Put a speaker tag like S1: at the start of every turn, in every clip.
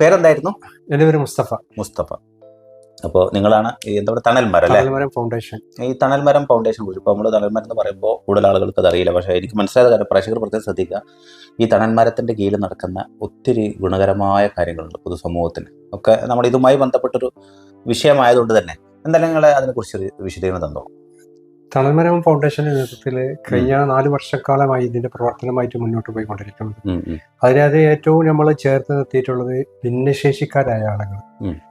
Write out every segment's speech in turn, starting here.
S1: പേരെന്തായിരുന്നു?
S2: എന്റെ പേര് മുസ്തഫ.
S1: മുസ്തഫ. അപ്പോൾ നിങ്ങളാണ് എന്താ പറയുക തണൽമരം അല്ലേ?
S2: തണൽമരം ഫൗണ്ടേഷൻ
S1: ഈ തണൽമരം ഫൗണ്ടേഷൻ കുറിച്ച് ഇപ്പോൾ നമ്മൾ തണൽമരം എന്ന് പറയുമ്പോൾ കൂടുതൽ ആളുകൾക്ക് അത് അറിയില്ല പക്ഷേ എനിക്ക് മനസ്സിലായത് കാര്യം പ്രേക്ഷകർ പ്രത്യേകം ശ്രദ്ധിക്കുക. ഈ തണൽമരത്തിന്റെ കീഴിൽ നടക്കുന്ന ഒത്തിരി ഗുണകരമായ കാര്യങ്ങളുണ്ട് പൊതുസമൂഹത്തിന്. ഒക്കെ നമ്മൾ ഇതുമായി ബന്ധപ്പെട്ടൊരു വിഷയമായതുകൊണ്ട് തന്നെ. എന്തായാലും നിങ്ങൾ അതിനെക്കുറിച്ച് ഒരു വിശദീകരണം തന്നോ?
S2: തണൽമരം ഫൗണ്ടേഷന്റെ നേതൃത്വത്തിൽ കഴിഞ്ഞ നാല് വർഷക്കാലമായി ഇതിന്റെ പ്രവർത്തനമായിട്ട് മുന്നോട്ട് പോയിക്കൊണ്ടിരിക്കുന്നത് അതിനകത്ത് ഏറ്റവും നമ്മൾ ചേർത്ത് നിർത്തിയിട്ടുള്ളത് ഭിന്നശേഷിക്കാരായ ആളുകൾ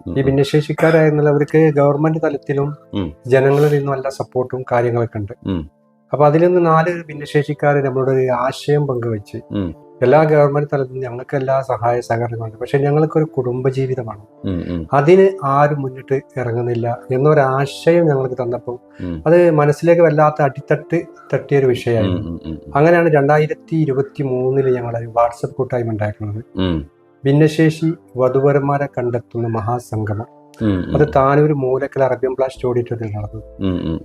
S1: ഈ ഉം,
S2: അവർക്ക് ഗവൺമെന്റ് തലത്തിലും. ജനങ്ങളിൽ നിന്നും നല്ല സപ്പോർട്ടും കാര്യങ്ങളൊക്കെ ഉണ്ട്. അപ്പൊ അതിൽ നിന്ന് നാല് ഭിന്നശേഷിക്കാർ നമ്മളോട് ഒരു ആശയം പങ്കുവെച്ച്. എല്ലാ ഗവൺമെന്റ് തലത്തിൽ ഞങ്ങൾക്ക് എല്ലാ സഹായ സഹകരണങ്ങളുണ്ട് പക്ഷെ ഞങ്ങൾക്കൊരു കുടുംബജീവിതമാണ്. അതിന് ആരും മുന്നിട്ട് ഇറങ്ങുന്നില്ല എന്നൊരാശയം ഞങ്ങൾക്ക് തന്നപ്പോൾ അത് മനസ്സിലേക്ക് വല്ലാത്ത അടിത്തട്ട്
S1: തട്ടിയൊരു
S2: വിഷയമായിരുന്നു അങ്ങനെയാണ് രണ്ടായിരത്തി ഇരുപത്തി മൂന്നിൽ ഞങ്ങൾ വാട്സപ്പ് കൂട്ടായ്മ ഉണ്ടാക്കുന്നത്
S1: ഉം,
S2: ഭിന്നശേഷി വധുവരന്മാരെ കണ്ടെത്തുന്ന മഹാസംഗമം. അത് താനൂർ മൂലക്കൽ അറബ്യൻ ബ്ലാസ്റ്റ് ഓഡിറ്റോറിയത്തിൽ നടന്നു.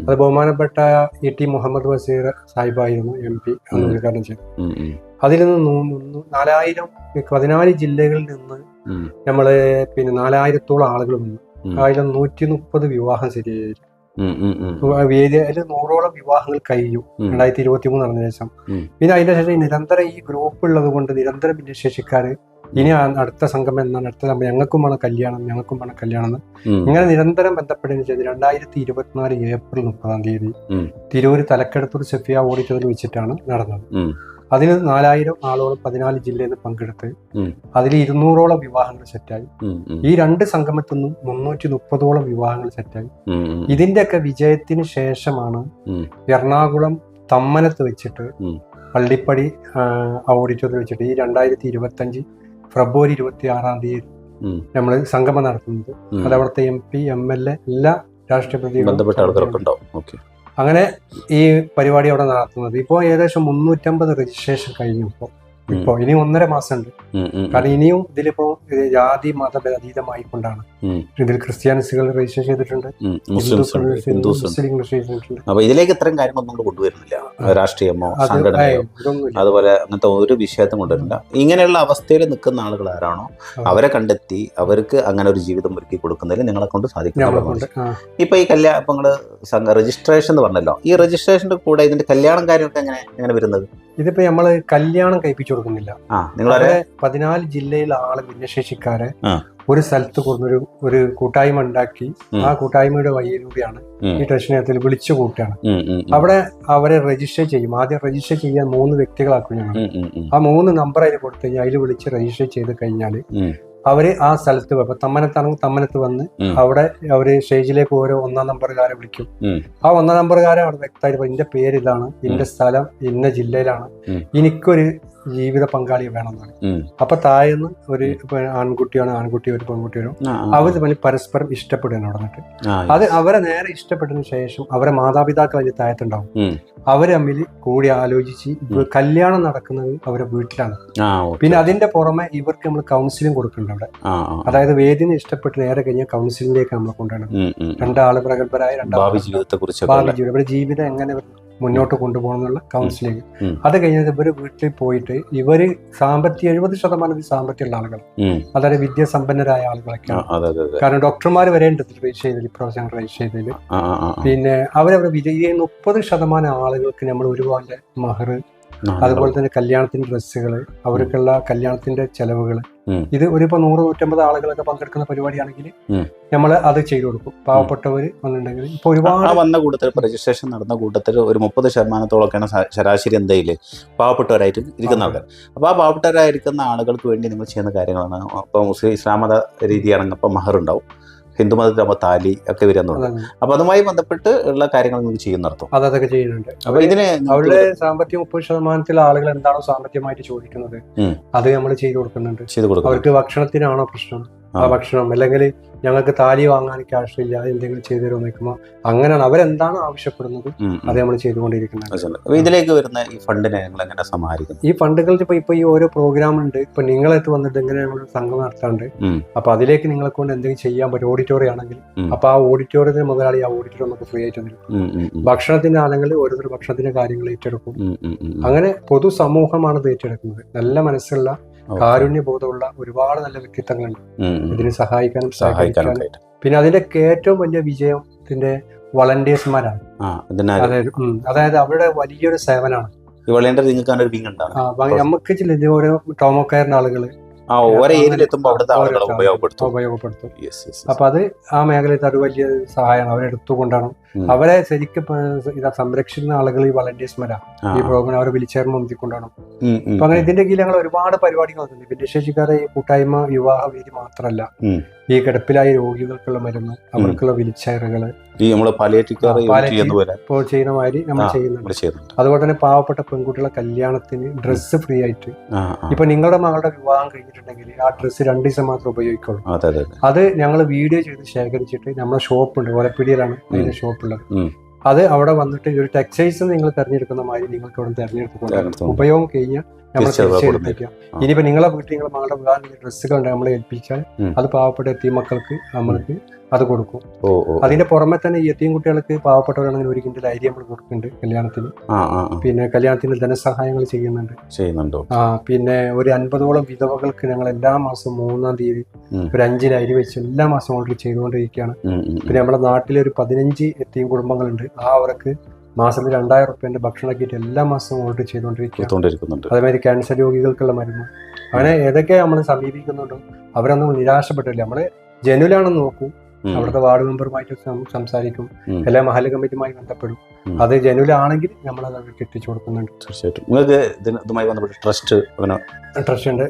S2: അത് ബഹുമാനപ്പെട്ട ഇ ടി മുഹമ്മദ് വസീർ സാഹിബായിരുന്നു എം പി അന്ന്. ഉദ്ഘാടനം ചെയ്തു അതിൽ നിന്ന് നാലായിരം പതിനാല് ജില്ലകളിൽ നിന്ന്
S1: നമ്മൾ
S2: നമ്മൾ പിന്നെ നാലായിരത്തോളം ആളുകൾ വന്നു. അതിൽ നൂറ്റി മുപ്പത് വിവാഹം ശരിയായി.
S1: ഉം, ഉം, ഉം,
S2: അതിൽ നൂറോളം വിവാഹങ്ങൾ കഴിഞ്ഞു. രണ്ടായിരത്തി ഇരുപത്തി മൂന്ന് നടന്ന ശേഷം പിന്നെ അതിന്റെ ശേഷം നിരന്തരം ഈ ഗ്രൂപ്പ് ഉള്ളത് കൊണ്ട് നിരന്തരം ഭിന്നശേഷിക്കാര് ഇനി അടുത്ത സംഘം എന്നാണ് അടുത്ത സംഘം ഞങ്ങൾക്കും വേണം കല്യാണം ഞങ്ങൾക്കും വേണം കല്യാണം എന്ന്. ഇങ്ങനെ നിരന്തരം ബന്ധപ്പെടുകയും ചെയ്ത്. രണ്ടായിരത്തി ഇരുപത്തിനാല് ഏപ്രിൽ മുപ്പതാം തീയതി
S1: തിരൂർ
S2: തിരൂര് തലക്കെടുത്തൂർ സെഫിയ ഓഡിറ്റോറിയത്തിൽ വെച്ചിട്ടാണ് നടന്നത്. അതിൽ നാലായിരം ആളോളം പതിനാല് ജില്ലയിൽ നിന്ന് പങ്കെടുത്ത് അതിൽ ഇരുന്നൂറോളം വിവാഹങ്ങൾ സെറ്റായി. ഈ രണ്ട് സംഗമത്തിൽ നിന്നും മുന്നൂറ്റി മുപ്പതോളം വിവാഹങ്ങൾ സെറ്റായി. ഇതിന്റെയൊക്കെ വിജയത്തിന് ശേഷമാണ്. എറണാകുളം തമ്മനത്ത് വെച്ചിട്ട് പള്ളിപ്പടി ഓഡിറ്റോറിയത്തിൽ വെച്ചിട്ട് ഈ രണ്ടായിരത്തി ഇരുപത്തഞ്ച് ഫെബ്രുവരി ഇരുപത്തി ആറാം തീയതി നമ്മൾ സംഗമം നടത്തുന്നത്. അത് അവിടുത്തെ M P M L A എല്ലാ രാഷ്ട്രീയ പ്രതിനിധികളും അങ്ങനെ ഈ പരിപാടി അവിടെ നടത്തുന്നത്. ഇപ്പോൾ ഏകദേശം മുന്നൂറ്റമ്പത് രജിസ്ട്രേഷൻ കഴിഞ്ഞു ഇപ്പോൾ ഇപ്പോൾ ഇനി ഒന്നര മാസം ഉണ്ട് കാരണം ഇനിയും ഇതിലിപ്പോ ഇത് ജാതി മതഭേദീതമായിക്കൊണ്ടാണ്
S1: കൊണ്ടാണ്
S2: ഇതിൽ ക്രിസ്ത്യാനിസ്റ്റുകൾ രജിസ്റ്റർ ചെയ്തിട്ടുണ്ട്. മുസ്ലിം ചെയ്തിട്ടുണ്ട്.
S1: അപ്പൊ ഇതിലേക്ക് ഇത്രയും കാര്യങ്ങളൊന്നും കൊണ്ടുവരുന്നില്ല. രാഷ്ട്രീയമോ സംഘടനയോ അതുപോലെ അങ്ങനത്തെ ഒരു വിഷയത്തും കൊണ്ടുവരില്ല ഇങ്ങനെയുള്ള അവസ്ഥയിൽ നിൽക്കുന്ന ആളുകൾ ആരാണോ അവരെ കണ്ടെത്തി അവർക്ക് അങ്ങനെ ഒരു ജീവിതം ഒരുക്കി കൊടുക്കുന്നതിൽ നിങ്ങളെ കൊണ്ട് സാധിക്കും ഇപ്പൊ ഈ കല്യാണം ഇപ്പൊ നിങ്ങൾ രജിസ്ട്രേഷൻ എന്ന് പറഞ്ഞല്ലോ. ഈ രജിസ്ട്രേഷന്റെ കൂടെ ഇതിന്റെ കല്യാണം കാര്യമൊക്കെ എങ്ങനെ എങ്ങനെ വരുന്നത്?
S2: ഇതിപ്പോ നമ്മൾ കല്യാണം കഴിപ്പിച്ചു കൊടുക്കുന്നില്ല.
S1: നിങ്ങളെ
S2: പതിനാല് ജില്ലയിലെ ആൾ ഭിന്നശേഷിക്കാരെ ഒരു സ്ഥലത്ത് കൊണ്ടൊരു ഒരു കൂട്ടായ്മ ഉണ്ടാക്കി ആ കൂട്ടായ്മയുടെ വഴിയിലൂടെയാണ് ഈ ട്രഷനത്തിൽ വിളിച്ചു കൂട്ടുകയാണ്. അവിടെ അവരെ രജിസ്റ്റർ ചെയ്യും. ആദ്യം രജിസ്റ്റർ ചെയ്യാൻ മൂന്ന് വ്യക്തികളാക്കും ഞങ്ങൾ. ആ മൂന്ന് നമ്പർ അതിൽ കൊടുത്തു കഴിഞ്ഞാൽ അതിൽ വിളിച്ച് രജിസ്റ്റർ ചെയ്ത് കഴിഞ്ഞാൽ. അവർ ആ സ്ഥലത്ത്. അപ്പൊ തമ്മനത്താണെങ്കിൽ തമ്മനത്ത് വന്ന് അവിടെ അവർ സ്റ്റേജിലേക്ക് ഓരോ ഒന്നാം നമ്പറുകാരെ വിളിക്കും. ആ ഒന്നാം നമ്പറുകാരെ അവിടെ വ്യക്തമായിട്ട് ഇന്റെ പേര് ഇതാണ് ഇന്റെ സ്ഥലം ഇന്ന ജില്ലയിലാണ്. എനിക്കൊരു ജീവിത പങ്കാളിയെ വേണമെന്നാണ്. അപ്പൊ താഴെന്ന് ഒരു ആൺകുട്ടിയാണ് ആൺകുട്ടി ഒരു പെൺകുട്ടി വരും. അവർ തമ്മിൽ പരസ്പരം ഇഷ്ടപ്പെടുകയാണ് അവിടെ നിന്നിട്ട്. അത് അവരെ നേരെ ഇഷ്ടപ്പെട്ടതിന് ശേഷം അവരെ മാതാപിതാക്കൾ അതിന് താഴത്തുണ്ടാവും.
S1: ഉം.
S2: അവർ തമ്മിൽ കൂടി ആലോചിച്ച് കല്യാണം നടക്കുന്നത് അവരെ വീട്ടിലാണ്. പിന്നെ അതിന്റെ പുറമെ ഇവർക്ക് നമ്മൾ കൗൺസിലിംഗ് കൊടുക്കുന്നുണ്ട് അവിടെ. അതായത് വേദിനെ ഇഷ്ടപ്പെട്ട് നേരെ കഴിഞ്ഞാൽ കൗൺസിലിംഗിലേക്ക് നമ്മൾ കൊണ്ടുവരണം. രണ്ടാൾ പ്രഗത്ഭരായ
S1: ഭാവി
S2: രണ്ടാൾ
S1: ജീവിതത്തെ കുറിച്ച്
S2: ഭാവി ജീവിതം ജീവിതം എങ്ങനെ മുന്നോട്ട് കൊണ്ടുപോകണം എന്നുള്ള കൗൺസിലിംഗ്. അത് കഴിഞ്ഞത് ഇവർ വീട്ടിൽ പോയിട്ട് ഇവർ സാമ്പത്തിക എഴുപത് ശതമാനം സാമ്പത്തികമുള്ള ആളുകൾ വളരെ വിദ്യാസമ്പന്നരായ ആളുകളൊക്കെയാണ് കാരണം ഡോക്ടർമാർ വരെ ഉണ്ട് രജിസ്റ്റർ ചെയ്തതിൽ ഇപ്രാവശ്യം രജിസ്റ്റർ ചെയ്തതിൽ. പിന്നെ അവരവരുടെ വിജയ മുപ്പത് ശതമാനം ആളുകൾക്ക് നമ്മൾ ഒരുപാട് മഹർ അതുപോലെ തന്നെ കല്യാണത്തിന്റെ ഡ്രസ്സുകൾ അവർക്കുള്ള കല്യാണത്തിന്റെ ചെലവുകൾ. ഇത് ഒരു ഇപ്പൊ നൂറ് നൂറ്റമ്പത് ആളുകളൊക്കെ പങ്കെടുക്കുന്ന പരിപാടിയാണെങ്കിൽ നമ്മൾ അത് ചെയ്തു കൊടുക്കും. പാവപ്പെട്ടവർ വന്നിട്ടുണ്ടെങ്കിൽ. ഇപ്പൊ ഒരുപാട്
S1: വന്ന കൂട്ടത്തിൽ രജിസ്ട്രേഷൻ നടന്ന കൂട്ടത്തിൽ ഒരു മുപ്പത് ശതമാനത്തോളൊക്കെയാണ് ശരാശരി എന്തെങ്കിലും പാവപ്പെട്ടവരായിട്ട് ഇരിക്കുന്ന ആൾക്കാർ. അപ്പൊ ആ പാവപ്പെട്ടവരായിരിക്കുന്ന ആളുകൾക്ക് വേണ്ടി നിങ്ങൾ ചെയ്യുന്ന കാര്യങ്ങളാണ്. അപ്പൊ മുസ്ലിം ഇസ്ലാമത രീതിയാണെങ്കിൽ അപ്പൊ മഹർ ഉണ്ടാവും. ഹിന്ദു മതത്തിലാകുമ്പോൾ താലി ഒക്കെ
S2: വരുന്നുണ്ട്.
S1: അപ്പൊ അതുമായി ബന്ധപ്പെട്ട് ഉള്ള കാര്യങ്ങൾ നിങ്ങൾ ചെയ്യുന്നർത്ഥം
S2: അത് അതൊക്കെ ചെയ്യുന്നുണ്ട്.
S1: അപ്പൊ ഇതിന്
S2: അവരുടെ സാമ്പത്തിക മുപ്പത് ശതമാനത്തിൽ ആളുകൾ എന്താണോ സാമ്പത്തികമായിട്ട് ചോദിക്കുന്നത് അത് നമ്മൾ ചെയ്തു കൊടുക്കുന്നുണ്ട്. അവർക്ക് ഭക്ഷണത്തിനാണോ പ്രശ്നം? ആ. ഭക്ഷണം അല്ലെങ്കിൽ ഞങ്ങൾക്ക് താലി വാങ്ങാൻ ക്യാഷ് ഇല്ല എന്തെങ്കിലും ചെയ്തു തരുമോ നിൽക്കുമ്പോൾ അങ്ങനെയാണ് അവരെന്താണ് ആവശ്യപ്പെടുന്നത്. അത് നമ്മൾ ചെയ്തുകൊണ്ടിരിക്കുന്നത്.
S1: ഇതിലേക്ക് വരുന്ന ഈ ഫണ്ടിനെ ഞങ്ങൾ എങ്ങനെ സമാഹരിക്കുന്നു
S2: ഈ ഫണ്ടുകൾ ഇപ്പൊ ഇപ്പൊ ഈ ഓരോ പ്രോഗ്രാം ഉണ്ട് ഇപ്പൊ നിങ്ങളെത്ത് വന്നിട്ട് എങ്ങനെ നമ്മൾ സംഘം നടത്താണ്ട്. അപ്പൊ അതിലേക്ക് നിങ്ങളെ കൊണ്ട് എന്തെങ്കിലും ചെയ്യാൻ പറ്റും ഓഡിറ്റോറിയം ആണെങ്കിൽ അപ്പൊ ആ ഓഡിറ്റോറിയത്തിന് മുതലാളി ആ ഓഡിറ്റോറിയം നമുക്ക് ഫ്രീ ആയിട്ട്
S1: നിൽക്കും.
S2: ഭക്ഷണത്തിന്റെ ആണെങ്കിൽ ഓരോരുത്തർ ഭക്ഷണത്തിന്റെ കാര്യങ്ങൾ ഏറ്റെടുക്കും. അങ്ങനെ പൊതുസമൂഹമാണ് ഇത് ഏറ്റെടുക്കുന്നത് നല്ല മനസ്സുള്ള കാരുണ്യബോധമുള്ള ഒരുപാട് നല്ല വ്യക്തിത്വങ്ങളുണ്ട്. ഇതിനെ സഹായിക്കാനും
S1: സഹായിക്കാനും
S2: പിന്നെ അതിന്റെ ഏറ്റവും വലിയ വിജയം ഇതിന്റെ വളണ്ടിയേഴ്സ്മാരാണ് അതായത് അവരുടെ വലിയൊരു സേവനമാണ് നമുക്ക് ചില ഓരോ
S1: എത്തുമ്പോൾ അവിടുത്തെ ആളുകളെ ഉപയോഗപ്പെടുത്തും.
S2: അപ്പൊ അത് ആ മേഖലയിൽ അത് വലിയ സഹായമാണ്. അവരെടുത്തുകൊണ്ടാണ്. അവരെ ശരിക്കും ഇതാ സംരക്ഷിക്കുന്ന ആളുകൾ ഈ വളണ്ടിയേഴ്സ്മാരാണ്
S1: മരാ.
S2: ഈ പ്രോഗ്രാം അവരെ വിളിച്ചേർന്ന് മുന്തിക്കൊണ്ടാണ് അപ്പൊ അങ്ങനെ ഇതിന്റെ കീഴിൽ ഞങ്ങൾ ഒരുപാട് പരിപാടികൾ വന്നിട്ടുണ്ട് ഭിന്നശേഷിക്കാരെ ഈ കൂട്ടായ്മ വിവാഹ വേദി മാത്രമല്ല ഈ കിടപ്പിലായ രോഗികൾക്കുള്ള മരുന്ന് അവർക്കുള്ള വിളിച്ചയറുകൾ.
S1: ഈ പോലെ
S2: ഇപ്പോൾ ചെയ്യുന്ന മാതിരി നമ്മൾ. ചെയ്യുന്നുണ്ട്. അതുപോലെ തന്നെ പാവപ്പെട്ട പെൺകുട്ടികളെ കല്യാണത്തിന് ഡ്രസ്സ് ഫ്രീ ആയിട്ട്. ഇപ്പൊ നിങ്ങളുടെ മകളുടെ വിവാഹം കഴിഞ്ഞിട്ടുണ്ടെങ്കിൽ ആ ഡ്രസ്സ് രണ്ട് ദിവസം മാത്രം ഉപയോഗിക്കുള്ളൂ.
S1: അതെ
S2: ഞങ്ങൾ വീഡിയോ ചെയ്ത് ശേഖരിച്ചിട്ട് നമ്മുടെ ഷോപ്പ് ഉണ്ട്. ഓലപ്പിടിയിലാണ്. അതിന്റെ ഷോപ്പുള്ളത്
S1: ഉം.
S2: അത് അവിടെ വന്നിട്ട് ഒരു ടെക്സ്റ്റൈൽസ് നിങ്ങൾ തിരഞ്ഞെടുക്കുന്ന മാതിരി നിങ്ങൾക്ക് അവിടെ തിരഞ്ഞെടുത്തുകൊണ്ട്
S1: തിരഞ്ഞെടുത്തു.
S2: ഉപയോഗം കഴിഞ്ഞാൽ നമ്മൾ
S1: തിരിച്ചെടുപ്പിക്കാം
S2: ഇനിയിപ്പോ നിങ്ങളെ വീട്ടിൽ നിങ്ങൾ മകളുടെ വിവാഹം ഡ്രസ്സുകൾ നമ്മളെ ഏൽപ്പിച്ചാൽ അത് പാവപ്പെട്ട എത്തിയ മക്കൾക്ക് നമ്മൾക്ക് അത് കൊടുക്കും. അതിന്റെ പുറമെ തന്നെ ഈ എത്തിയും കുട്ടികൾക്ക് പാവപ്പെട്ടവരാണെങ്കിൽ ഒരു കിൻഡിൽ അരി നമ്മൾ കൊടുക്കുന്നുണ്ട് കല്യാണത്തിന്. പിന്നെ കല്യാണത്തിന് ധനസഹായങ്ങൾ ചെയ്യുന്നുണ്ട്.
S1: ചെയ്യുന്നുണ്ടോ?
S2: ആ പിന്നെ ഒരു അൻപതോളം വിധവകൾക്ക് ഞങ്ങൾ എല്ലാ മാസവും മൂന്നാം തീയതി. ഒരു അഞ്ചിന് അരി വെച്ച് എല്ലാ മാസവും ഓൾറെഡി ചെയ്തുകൊണ്ടിരിക്കുകയാണ്. പിന്നെ നമ്മുടെ നാട്ടിലെ ഒരു പതിനഞ്ച് എത്തിയും കുടുംബങ്ങളുണ്ട്. ആ അവർക്ക് മാസത്തിൽ രണ്ടായിരം റുപ്യന്റെ ഭക്ഷണ കിറ്റ് എല്ലാ മാസവും ഓർഡർ ചെയ്തുകൊണ്ടിരിക്കുകയാണ്.
S1: കൊടുത്തോണ്ടിരിക്കുന്നുണ്ട്.
S2: അതേമാതിരി ക്യാൻസർ രോഗികൾക്കുള്ള മരുന്ന്. അങ്ങനെ ഏതൊക്കെ നമ്മൾ സമീപിക്കുന്നുണ്ടോ? അവരൊന്നും നിരാശപ്പെട്ടില്ല. നമ്മൾ ജനുലാണെന്ന് നോക്കൂ. അവിടുത്തെ വാർഡ് മെമ്പറുമായിട്ട് സംസാരിക്കും.
S1: അല്ലെ
S2: എല്ലാ മഹല്ല കമ്മിറ്റിയുമായി ബന്ധപ്പെടും. അത് ജനുവിലാണെങ്കിൽ നമ്മൾ അവർക്ക് എത്തിച്ചു കൊടുക്കുന്നുണ്ട്.
S1: തീർച്ചയായിട്ടും. നിങ്ങൾക്ക് ഇതുമായി ബന്ധപ്പെട്ട് ട്രസ്റ്റ് അങ്ങനെ
S2: ട്രസ്റ്റ് ഉണ്ട്.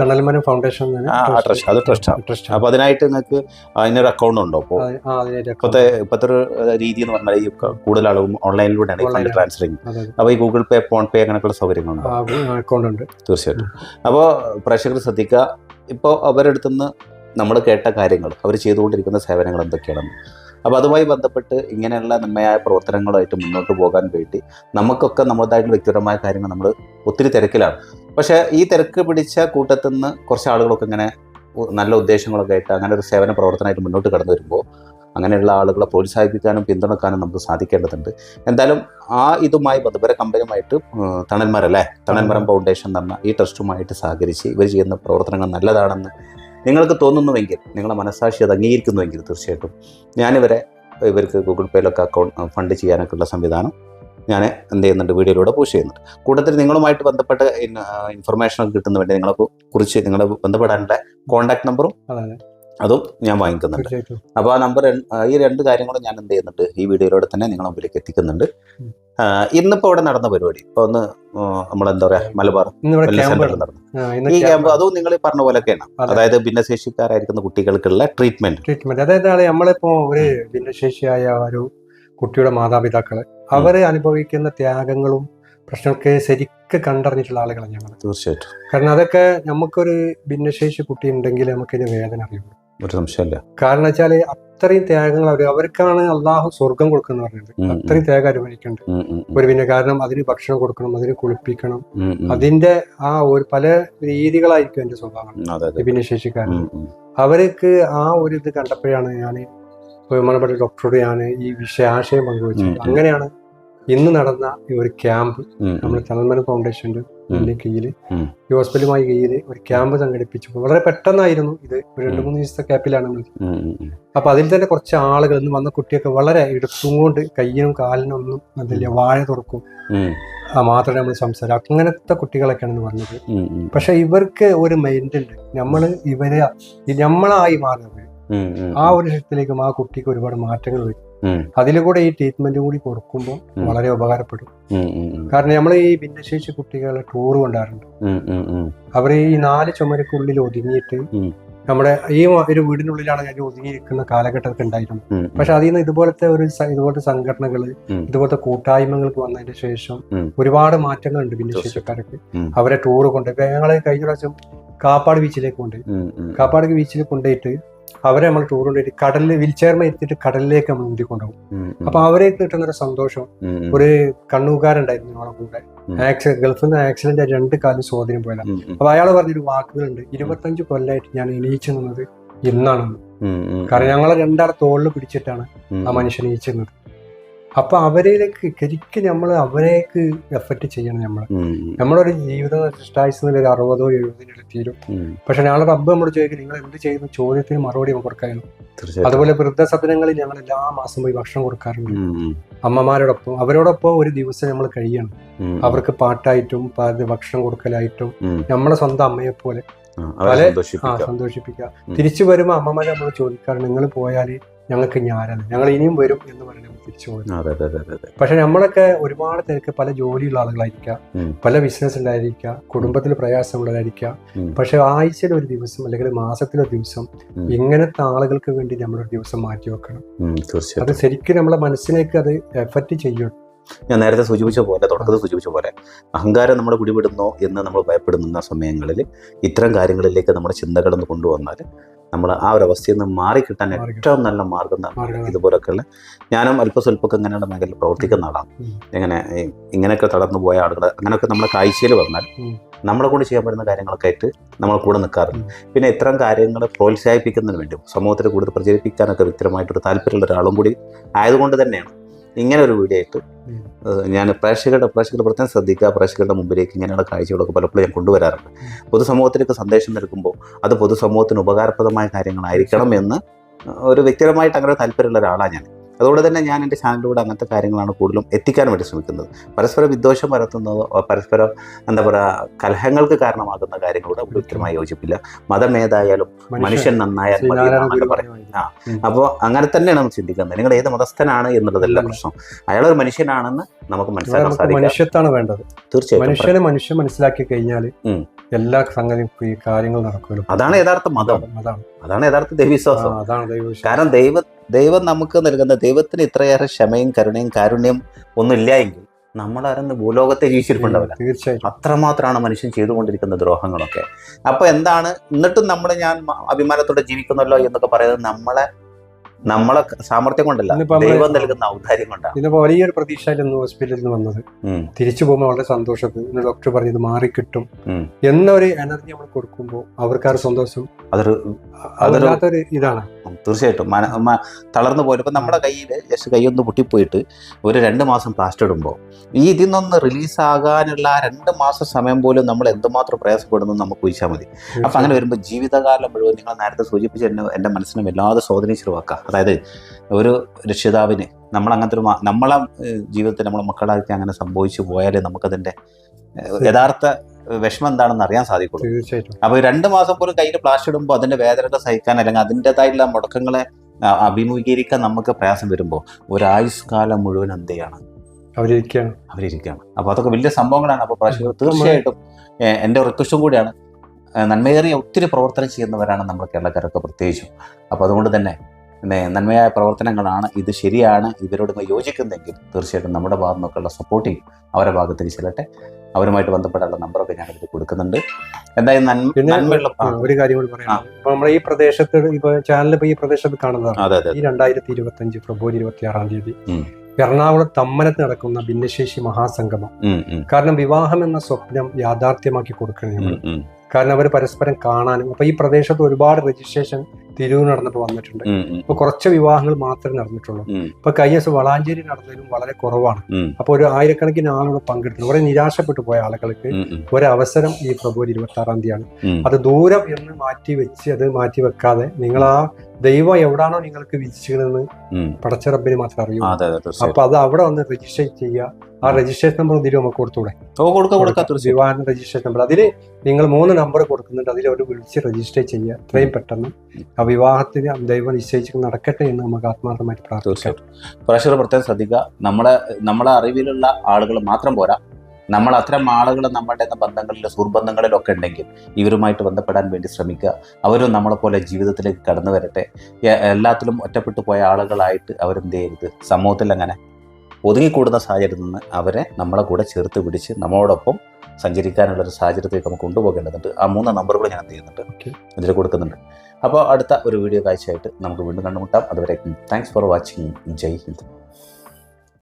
S2: തണൽമനം ഫൗണ്ടേഷൻ.
S1: അത്.
S2: ട്രസ്റ്റ്
S1: അപ്പൊ അതിനായിട്ട് നിങ്ങൾക്ക് അതിനൊരു അക്കൗണ്ട് ഉണ്ടോ? അപ്പോൾ ഇപ്പോഴത്തെ ഇപ്പോഴത്തെ ഒരു രീതി എന്ന് പറഞ്ഞാൽ ഈ കൂടുതൽ ആളും ഓൺലൈനിലൂടെയാണ് ഫണ്ട് ചെയ്യുന്നത് അപ്പോൾ ഈ ഗൂഗിൾ പേ ഫോൺ പേ അങ്ങനെയൊക്കെയുള്ള സൗകര്യങ്ങളുണ്ടോ?
S2: അക്കൗണ്ട് ഉണ്ട്.
S1: തീർച്ചയായിട്ടും. അപ്പോൾ പ്രേക്ഷകർ ശ്രദ്ധിക്കുക. ഇപ്പോൾ അവരെടുത്തുനിന്ന് നമ്മൾ കേട്ട കാര്യങ്ങൾ അവർ ചെയ്തുകൊണ്ടിരിക്കുന്ന സേവനങ്ങൾ എന്തൊക്കെയാണെന്ന്. അപ്പോൾ അതുമായി ബന്ധപ്പെട്ട് ഇങ്ങനെയുള്ള നന്മയായ പ്രവർത്തനങ്ങളുമായിട്ട് മുന്നോട്ട് പോകാൻ വേണ്ടി നമുക്കൊക്കെ നമ്മുടേതായിട്ടുള്ള വ്യക്തിപരമായ കാര്യങ്ങൾ നമ്മൾ ഒത്തിരി തിരക്കിലാണ്. പക്ഷേ ഈ തിരക്ക് പിടിച്ച കൂട്ടത്തിൽ നിന്ന് കുറച്ച് ആളുകളൊക്കെ ഇങ്ങനെ നല്ല ഉദ്ദേശങ്ങളൊക്കെ ആയിട്ട് അങ്ങനെ ഒരു സേവന പ്രവർത്തനമായിട്ട് മുന്നോട്ട് കടന്നു വരുമ്പോൾ അങ്ങനെയുള്ള ആളുകളെ പ്രോത്സാഹിപ്പിക്കാനും പിന്തുണക്കാനും നമുക്ക് സാധിക്കേണ്ടതുണ്ട്. എന്തായാലും ആ ഇതുമായി ബന്ധപ്പെട്ട കമ്പനിയുമായിട്ട് തണന്മരം അല്ലേ തണൽമരം ഫൗണ്ടേഷൻ എന്ന ഈ ട്രസ്റ്റുമായിട്ട് സഹകരിച്ച് ഇവർ ചെയ്യുന്ന പ്രവർത്തനങ്ങൾ നല്ലതാണെന്ന് നിങ്ങൾക്ക് തോന്നുന്നുവെങ്കിൽ നിങ്ങളുടെ മനസ്സാക്ഷി അത് അംഗീകരിക്കുന്നുവെങ്കിൽ തീർച്ചയായിട്ടും ഞാനിവരെ ഇവർക്ക് ഗൂഗിൾ പേയിലൊക്കെ അക്കൗണ്ട് ഫണ്ട് ചെയ്യാനൊക്കെ ഉള്ള സംവിധാനം ഞാൻ എന്ത് ചെയ്യുന്നുണ്ട് വീഡിയോയിലൂടെ പോസ്റ്റ് ചെയ്യുന്നുണ്ട്. കൂട്ടത്തിൽ നിങ്ങളുമായിട്ട് ബന്ധപ്പെട്ട ഇൻഫർമേഷൻ ഒക്കെ കിട്ടുന്ന വേണ്ടി നിങ്ങളെ കുറിച്ച് നിങ്ങളെ ബന്ധപ്പെടാനുള്ള കോൺടാക്ട് നമ്പറും
S2: അതെ.
S1: ഞാൻ വാങ്ങിക്കുന്നുണ്ട്. അപ്പോൾ ആ നമ്പർ ഈ രണ്ട് കാര്യങ്ങളും ഞാൻ എന്ത് ചെയ്യുന്നുണ്ട് ഈ വീഡിയോയിലൂടെ തന്നെ നിങ്ങളുടെ മുമ്പിലേക്ക് എത്തിക്കുന്നുണ്ട്. ഇന്നിപ്പോ ഇവിടെ നടന്ന പരിപാടി. ഇപ്പൊ ഒന്ന് നമ്മളെന്താ പറയാ മലബാർ നടന്നു. ഈ
S2: ക്യാമ്പ്
S1: അതും നിങ്ങൾ പറഞ്ഞ പോലൊക്കെയാണ്.
S2: അതെ.
S1: അതായത് ഭിന്നശേഷിക്കാരായിരിക്കുന്ന കുട്ടികൾക്കുള്ള ട്രീറ്റ്മെന്റ്
S2: ട്രീറ്റ്മെന്റ് അതായത് നമ്മളിപ്പോ ഒരു ഭിന്നശേഷിയായ ഒരു കുട്ടിയുടെ മാതാപിതാക്കൾ അവർ അനുഭവിക്കുന്ന ത്യാഗങ്ങളും പ്രശ്നമൊക്കെ ശരിക്ക് കണ്ടറിഞ്ഞിട്ടുള്ള ആളുകളാണ് ഞങ്ങൾ
S1: തീർച്ചയായിട്ടും.
S2: കാരണം അതൊക്കെ നമുക്കൊരു ഭിന്നശേഷി കുട്ടി ഉണ്ടെങ്കിൽ നമുക്കിത് വേദന അറിയുള്ളൂ.
S1: ഒരു സംശയമില്ല.
S2: കാരണം വെച്ചാൽ അത്രയും ത്യാഗങ്ങൾ അവർ അവർക്കാണ് അള്ളാഹു സ്വർഗം
S1: കൊടുക്കുന്നത് പറയുന്നത്.
S2: അത്രയും ത്യാഗം അനുഭവിക്കുന്നുണ്ട്. ഒരു പിന്നെ കാരണം അതിന് ഭക്ഷണം കൊടുക്കണം അതിന് കുളിപ്പിക്കണം. അതിന്റെ ആ ഒരു പല രീതികളായിരിക്കും എന്റെ സ്വഭാവം. ഭിന്നശേഷിക്കാൻ ഭിന്നശേഷിക്കാരൻ. അവർക്ക് ആ ഒരു ഇത് കണ്ടപ്പോഴാണ് ഞാൻ ബഹുമാനപ്പെട്ട ഡോക്ടറോട് ഞാൻ ഈ വിഷയാശയം പങ്കുവച്ചത്. അങ്ങനെയാണ് ഇന്ന് നടന്ന ഈ ഒരു ക്യാമ്പ്
S1: നമ്മുടെ
S2: നമ്മൾ
S1: ഉം.
S2: ഫൗണ്ടേഷന്റെ കീഴിൽ ഈ ഹോസ്പിറ്റലുമായി കീഴിൽ ഒരു ക്യാമ്പ് സംഘടിപ്പിച്ചു. വളരെ പെട്ടെന്നായിരുന്നു ഇത്. ഒരു രണ്ട്. മൂന്ന് ദിവസത്തെ ക്യാമ്പിലാണ് നമ്മൾ. അപ്പൊ അതിൽ തന്നെ കുറച്ച് ആളുകൾ ഇന്ന് വന്ന കുട്ടിയൊക്കെ വളരെ എടുത്തും കൊണ്ട് കയ്യിനും കാലിനും ഒന്നും അതില്ല വാഴ തുറക്കും. ആ മാത്രമേ നമ്മൾ സംസാരം. അങ്ങനത്തെ കുട്ടികളൊക്കെയാണ് ഇന്ന് പറഞ്ഞത്. പക്ഷെ ഇവർക്ക് ഒരു മൈൻഡ് ഉണ്ട്. നമ്മൾ ഇവരെ നമ്മളായി മാറുന്നത്. ആ ഒരു ശക്തിയിലേക്കും ആ കുട്ടിക്ക് ഒരുപാട് മാറ്റങ്ങൾ വരും. അതിലൂടെ ഈ ട്രീറ്റ്മെന്റും കൂടി കൊടുക്കുമ്പോൾ വളരെ ഉപകാരപ്പെടും. കാരണം നമ്മൾ ഈ ഭിന്നശേഷി കുട്ടികളെ ടൂർ കൊണ്ടാറുണ്ട്. അവർ ഈ നാല് ചുമരക്കുള്ളിൽ ഒതുങ്ങിയിട്ട് നമ്മുടെ ഈ ഒരു വീടിനുള്ളിലാണ് ഞാൻ ഒതുങ്ങിയിരിക്കുന്ന കാലഘട്ടമൊക്കെ ഉണ്ടായിരുന്നു പക്ഷെ അതിൽ നിന്ന് ഇതുപോലത്തെ ഒരു ഇതുപോലത്തെ സംഘടനകൾ ഇതുപോലത്തെ കൂട്ടായ്മകൾക്ക് വന്നതിന് ശേഷം. ഒരുപാട് മാറ്റങ്ങളുണ്ട് ഭിന്നശേഷിക്കാർക്ക്. അവരെ ടൂർ കൊണ്ട് ഞങ്ങളെ കഴിഞ്ഞ പ്രാവശ്യം കാപ്പാട് ബീച്ചിലേക്ക് കൊണ്ടുപോയി
S1: ഉം.
S2: കാപ്പാട് ബീച്ചിൽ കൊണ്ടുപോയിട്ട് അവരെ നമ്മൾ ടൂർ കൊണ്ടുപോയി കടലിൽ വീൽചെയർമ എത്തിയിട്ട് കടലിലേക്ക് നമ്മൾ മുന്തി കൊണ്ടുപോകും. അപ്പൊ അവരെ കിട്ടുന്ന ഒരു സന്തോഷം. ഒരു കണ്ണൂക്കാരുണ്ടായിരുന്നു ഞങ്ങളെ കൂടെ. ആക്സിഡന്റ് ഗൾഫിൽ നിന്ന് ആക്സിഡന്റ് രണ്ട് കാലം സ്വാധീനം പോയതാണ്. അപ്പൊ അയാൾ പറഞ്ഞൊരു വാക്കുകളുണ്ട്. ഇരുപത്തഞ്ച് കൊല്ലമായിട്ട് ഞാൻ എണീച്ചു നിന്നത് ഇന്നാണ്
S1: ഉം, ഉം.
S2: കാരണം ഞങ്ങളെ രണ്ടാളെ തോളിൽ പിടിച്ചിട്ടാണ് ആ മനുഷ്യൻ എണീച്ചു നിന്നത്. അപ്പൊ അവരിലേക്ക് ശരിക്കും നമ്മൾ അവരേക്ക് എഫക്ട് ചെയ്യണം നമ്മൾ നമ്മളൊരു ജീവിത ഇഷ്ടായുസിൽ ഒരു അറുപതോ എഴുപതിനുള്ള തീരും. പക്ഷെ നാളെ റബ്ബ് നമ്മൾ ചോദിക്കും നിങ്ങൾ എന്ത് ചെയ്യുന്ന? ചോദ്യത്തിന് മറുപടി കൊടുക്കാനും? അതുപോലെ വൃദ്ധസദനങ്ങളിൽ ഞങ്ങൾ എല്ലാ മാസം പോയി ഭക്ഷണം കൊടുക്കാറുണ്ട്. അമ്മമാരോടൊപ്പം അവരോടൊപ്പം ഒരു ദിവസം നമ്മൾ കഴിയണം. അവർക്ക് പാട്ടായിട്ടും ഭക്ഷണം കൊടുക്കലായിട്ടും നമ്മളെ സ്വന്തം അമ്മയെ പോലെ. സന്തോഷിപ്പിക്കുക. തിരിച്ചു വരുമ്പോൾ അമ്മമാരെ നമ്മൾ ചോദിക്കാറുണ്ട് നിങ്ങൾ പോയാൽ ഞങ്ങൾക്ക് ഞാനാണ്. ഞങ്ങൾ ഇനിയും വരും എന്ന് പറയുന്നത് തിരിച്ചു പോകും
S1: അതെ അതെ അതെ അതെ
S2: പക്ഷെ നമ്മളൊക്കെ ഒരുപാട് തിരക്ക് പല ജോലിയുള്ള ആളുകളായിരിക്കാം. പല ബിസിനസ് ഉണ്ടായിരിക്കാം കുടുംബത്തിൽ പ്രയാസമുള്ളതായിരിക്കാം. പക്ഷെ ആഴ്ചയിൽ ഒരു ദിവസം അല്ലെങ്കിൽ മാസത്തിലൊരു ദിവസം ഇങ്ങനത്തെ ആളുകൾക്ക് വേണ്ടി നമ്മളൊരു ദിവസം മാറ്റി വെക്കണം. അത് ശരിക്കും നമ്മളെ മനസ്സിലേക്ക് അത് എഫക്റ്റ് ചെയ്യും.
S1: ഞാൻ നേരത്തെ സൂചിപ്പിച്ച പോലെ തുടക്കത്തിൽ സൂചിപ്പിച്ച പോലെ അഹങ്കാരം നമ്മൾ പിടിപെടുന്നോ എന്ന് നമ്മൾ ഭയപ്പെടുന്ന സമയങ്ങളിൽ ഇത്തരം കാര്യങ്ങളിലേക്ക് നമ്മുടെ ചിന്തകളൊന്ന് കൊണ്ടുവന്നാൽ നമ്മൾ ആ ഒരു അവസ്ഥയിൽ നിന്ന് മാറിക്കിട്ടാൻ. ഏറ്റവും നല്ല മാർഗം. ഇതുപോലൊക്കെയുള്ള ഞാനും അല്പ സ്വല്പമൊക്കെ ഇങ്ങനെയുള്ള മേഖലയിൽ പ്രവർത്തിക്കുന്ന ആളാണ്. ഇങ്ങനെ ഇങ്ങനെയൊക്കെ തളർന്നു പോയ ആളുകൾ അങ്ങനെയൊക്കെ നമ്മുടെ കാഴ്ചയിൽ വന്നാൽ നമ്മളെ കൊണ്ട് ചെയ്യാൻ പറ്റുന്ന കാര്യങ്ങളൊക്കെ ആയിട്ട് നമ്മൾ കൂടെ നിൽക്കാറുണ്ട് പിന്നെ ഇത്തരം കാര്യങ്ങൾ പ്രോത്സാഹിപ്പിക്കുന്നതിന് വേണ്ടി സമൂഹത്തിൽ കൂടുതൽ പ്രചരിപ്പിക്കാനൊക്കെ വ്യക്തമായിട്ടൊരു താല്പര്യമുള്ള ഒരാളും കൂടി ആയതുകൊണ്ട് തന്നെയാണ്. ഇങ്ങനെ ഒരു വീഡിയോ ആയിട്ട് ഞാൻ പ്രേക്ഷകരുടെ പ്രേക്ഷകർ പ്രത്യേകം ശ്രദ്ധിക്കുക. പ്രേക്ഷകരുടെ മുമ്പിലേക്ക് ഇങ്ങനെയുള്ള കാഴ്ചകളൊക്കെ പലപ്പോഴും ഞാൻ കൊണ്ടുവരാറുണ്ട്. പൊതുസമൂഹത്തിലേക്ക് സന്ദേശം നൽകുമ്പോൾ അത് പൊതുസമൂഹത്തിന് ഉപകാരപ്രദമായ കാര്യങ്ങളായിരിക്കണം എന്ന് ഒരു വ്യക്തിപരമായിട്ട് അങ്ങനെ താല്പര്യമുള്ള ഒരാളാണ് ഞാൻ. അതുകൊണ്ട് തന്നെ ഞാൻ എന്റെ ചാനലിലൂടെ അങ്ങനത്തെ കാര്യങ്ങളാണ് കൂടുതലും എത്തിക്കാൻ വേണ്ടി ശ്രമിക്കുന്നത്. പരസ്പര വിദ്വേഷം പരത്തുന്നതോ പരസ്പരം എന്താ പറയുക കലഹങ്ങൾക്ക് കാരണമാകുന്ന കാര്യങ്ങളോട് ഒരിക്കലുമായി യോജിപ്പില്ല. മതം ഏതായാലും മനുഷ്യൻ നന്നായാൽ മതി ആ. അപ്പോൾ അങ്ങനെ തന്നെയാണ് നമ്മൾ ചിന്തിക്കുന്നത്. നിങ്ങൾ ഏത് മതസ്ഥനാണ് എന്നുള്ളതല്ല. പ്രശ്നം. അയാളൊരു മനുഷ്യനാണെന്ന് നമുക്ക് മനസ്സിലാക്കാൻ സാധിക്കും
S2: മനുഷ്യത്താണ് വേണ്ടത്.
S1: തീർച്ചയായും
S2: മനുഷ്യനെ മനുഷ്യൻ മനസ്സിലാക്കി കഴിഞ്ഞാൽ എല്ലാ സംഗതിയും കാര്യങ്ങൾ നടക്കുമല്ലോ.
S1: അതാണ് യഥാർത്ഥ മതം.
S2: അതാണ്.
S1: അതാണ് യഥാർത്ഥ ദൈവവിശ്വാസം. കാരണം ദൈവ ദൈവം നമുക്ക് നൽകുന്ന ദൈവത്തിന് ഇത്രയേറെ ക്ഷമയും കരുണയും കാരുണ്യം ഒന്നും ഇല്ല എങ്കിൽ നമ്മളാരെന്ന് ഭൂലോകത്തെ ജീവിച്ചിരിപ്പുണ്ടാവില്ല.
S2: തീർച്ചയായും
S1: അത്രമാത്രമാണ് മനുഷ്യൻ ചെയ്തുകൊണ്ടിരിക്കുന്ന ദ്രോഹങ്ങളൊക്കെ. അപ്പൊ എന്താണ് എന്നിട്ടും നമ്മൾ ഞാൻ അഭിമാനത്തോടെ ജീവിക്കുന്നല്ലോ എന്നൊക്കെ പറയുന്നത് നമ്മളെ നമ്മളെ സാമർത്ഥ്യം കൊണ്ടല്ല ദൈവം നൽകുന്ന ഔദാര്യം കൊണ്ടാണ്.
S2: വലിയൊരു പ്രതീക്ഷയിലൊന്ന് ഹോസ്പിറ്റലിൽ നിന്ന് വന്നത്. തിരിച്ചു പോകുമ്പോൾ വളരെ സന്തോഷത്തിൽ ഡോക്ടർ പറഞ്ഞത് മാറിക്കിട്ടും.
S1: കിട്ടും
S2: എന്നൊരു എനർജി നമ്മൾ കൊടുക്കുമ്പോൾ അവർക്ക് ആ സന്തോഷം
S1: അതൊരു
S2: അതൊരു ഇതാണ്.
S1: തീർച്ചയായിട്ടും. തളർന്നു പോലും ഇപ്പം നമ്മുടെ കയ്യിൽ ജസ്റ്റ് കൈയൊന്ന് പൊട്ടിപ്പോയിട്ട് ഒരു രണ്ട് മാസം പ്ലാസ്റ്റർ ഇടുമ്പോൾ ഈ ഇതിൽ നിന്നൊന്ന് റിലീസാകാനുള്ള രണ്ട് മാസം സമയം പോലും നമ്മൾ എന്തുമാത്രം പ്രയാസപ്പെടുന്നു നമുക്ക് ഊഹിച്ചാൽ മതി. അപ്പം അങ്ങനെ വരുമ്പോൾ ജീവിതകാലം മുഴുവൻ നിങ്ങൾ നേരത്തെ സൂചിപ്പിച്ച എന്നെ എന്റെ മനസ്സിനെ വല്ലാതെ സ്വാധീനിച്ചൊരു വാക്കാം. അതായത് ഒരു രക്ഷിതാവിന് നമ്മൾ അങ്ങനത്തെ ഒരു നമ്മളെ ജീവിതത്തിൽ നമ്മളെ മക്കളായിട്ട് അങ്ങനെ സംഭവിച്ചു പോയാലേ നമുക്കതിന്റെ യഥാർത്ഥ വിഷമം എന്താണെന്ന് അറിയാൻ സാധിക്കുള്ളൂ.
S2: തീർച്ചയായിട്ടും.
S1: അപ്പൊ രണ്ട് മാസം പോലും കയ്യിൽ പ്ലാസ്റ്റ് ഇടുമ്പോൾ അതിന്റെ വേദനകൾ സഹിക്കാൻ അല്ലെങ്കിൽ അതിന്റെതായിട്ടുള്ള മുടക്കങ്ങളെ അഭിമുഖീകരിക്കാൻ നമുക്ക് പ്രയാസം വരുമ്പോൾ ഒരായുസ്കാലം മുഴുവൻ എന്ത് ചെയ്യാണ്?
S2: അവരിയ്ക്കാണ്
S1: അവരിയ്ക്കുകയാണ് അപ്പോൾ അതൊക്കെ വലിയ സംഭവങ്ങളാണ്. അപ്പോൾ പ്രേക്ഷകർ തീർച്ചയായിട്ടും എന്റെ റിക്വസ്റ്റും കൂടിയാണ്. നന്മയേറിയ ഒത്തിരി പ്രവർത്തനം ചെയ്യുന്നവരാണ് നമ്മൾ കേരളക്കാരൊക്കെ പ്രത്യേകിച്ചും. അപ്പോൾ അതുകൊണ്ട് തന്നെ നന്മയായ പ്രവർത്തനങ്ങളാണ് ഇത് ശരിയാണ് ഇവരോട് യോജിക്കുന്നെങ്കിൽ തീർച്ചയായിട്ടും നമ്മുടെ ഭാഗത്തു നിന്നൊക്കെയുള്ള സപ്പോർട്ടിങ് അവരുടെ ഭാഗത്തേക്ക് ചെല്ലട്ടെ അവരുമായിട്ട് ബന്ധപ്പെടാനുള്ള നമ്പറൊക്കെ ഞാൻ ഇത് കൊടുക്കുന്നുണ്ട്. എന്തായാലും നന്മയുള്ള
S2: ഒരു കാര്യം കൂടി പറയാം ഇപ്പൊ നമ്മുടെ ഈ പ്രദേശത്ത് ഇപ്പൊ ചാനൽ ഇപ്പൊ ഈ പ്രദേശത്ത് കാണുന്നതാണ്. ഈ രണ്ടായിരത്തി ഇരുപത്തി അഞ്ച് ഫെബ്രുവരി ഇരുപത്തി ആറാം തീയതി. എറണാകുളം തമ്മനത്ത് നടക്കുന്ന ഭിന്നശേഷി മഹാസംഗമം. കാരണം വിവാഹം എന്ന സ്വപ്നം യാഥാർത്ഥ്യമാക്കി കൊടുക്കണം കാരണം അവർ പരസ്പരം കാണാനും അപ്പൊ ഈ പ്രദേശത്ത് ഒരുപാട് രജിസ്ട്രേഷൻ തിരിവ് നടന്നപ്പോൾ വന്നിട്ടുണ്ട്. ഇപ്പൊ കുറച്ച് വിവാഹങ്ങൾ മാത്രമേ നടന്നിട്ടുള്ളൂ. ഇപ്പൊ കഴിഞ്ഞ ദിവസം വളാഞ്ചേരി നടന്നതിലും വളരെ കുറവാണ്.
S1: അപ്പോൾ
S2: അപ്പൊ ഒരു ആയിരക്കണക്കിന് ആളുകൾ പങ്കെടുത്തു കുറെ നിരാശപ്പെട്ടു പോയ ആളുകൾക്ക് ഒരവസരം ഈ ഫെബ്രുവരി ഇരുപത്തി ആറാം തീയതിയാണ് അത് ദൂരം എന്ന് മാറ്റി വെച്ച് അത് മാറ്റി വെക്കാതെ നിങ്ങൾ ആ ദൈവം എവിടാണോ നിങ്ങൾക്ക് വിധിച്ചതെന്ന്. പടച്ചറബിന് മാത്രമേ അറിയൂ. അപ്പൊ അത് അവിടെ വന്ന് രജിസ്റ്റർ ചെയ്യുക. ആ രജിസ്ട്രേഷൻ നമ്പർ ഇതിൽ നമുക്ക് കൊടുത്തൂടെ
S1: കൊടുക്ക കൊടുക്ക
S2: വിവാഹ രജിസ്ട്രേഷൻ നമ്പർ അതിൽ നിങ്ങൾ മൂന്ന് നമ്പർ കൊടുക്കുന്നുണ്ട്. അതിൽ അവർ വിളിച്ച് രജിസ്റ്റർ ചെയ്യുക. എത്രയും പെട്ടെന്ന് ആ വിവാഹത്തിന് ദൈവം നിശ്ചയിച്ച് നടക്കട്ടെ എന്ന് നമുക്ക് ആത്മാർത്ഥമായിട്ട് പ്രാർത്ഥിക്കാം.
S1: പ്രഷർ പ്രത്യേകം ശ്രദ്ധിക്കുക. നമ്മളെ നമ്മളെ അറിവിലുള്ള ആളുകൾ മാത്രം പോരാ. നമ്മൾ അത്തരം ആളുകൾ നമ്മുടെ ബന്ധങ്ങളിൽ സുഹൃബന്ധങ്ങളിലൊക്കെ ഉണ്ടെങ്കിൽ ഇവരുമായിട്ട് ബന്ധപ്പെടാൻ വേണ്ടി ശ്രമിക്കുക. അവരും നമ്മളെപ്പോലെ ജീവിതത്തിലേക്ക് കടന്നു വരട്ടെ. എല്ലാത്തിലും ഒറ്റപ്പെട്ടു പോയ ആളുകളായിട്ട് അവരെന്ത് ചെയ്യരുത്? സമൂഹത്തിൽ അങ്ങനെ ഒതുങ്ങിക്കൂടുന്ന സാഹചര്യത്തിൽ നിന്ന് അവരെ നമ്മളെ കൂടെ ചേർത്ത് പിടിച്ച് നമ്മളോടൊപ്പം സഞ്ചരിക്കാനുള്ള ഒരു സാഹചര്യത്തിലേക്ക് നമുക്ക് കൊണ്ടുപോകേണ്ടതുണ്ട്. ആ മൂന്ന് നമ്പറുകൾ ഞാൻ എന്ത് ചെയ്യുന്നുണ്ട്?
S2: Okay.
S1: ഇതിൽ കൊടുക്കുന്നുണ്ട്. അപ്പോൾ അടുത്ത ഒരു വീഡിയോ കാഴ്ചയായിട്ട് നമുക്ക് വീണ്ടും കണ്ടുമുട്ടാം. അതുവരെ thanks for watching Jai Hind.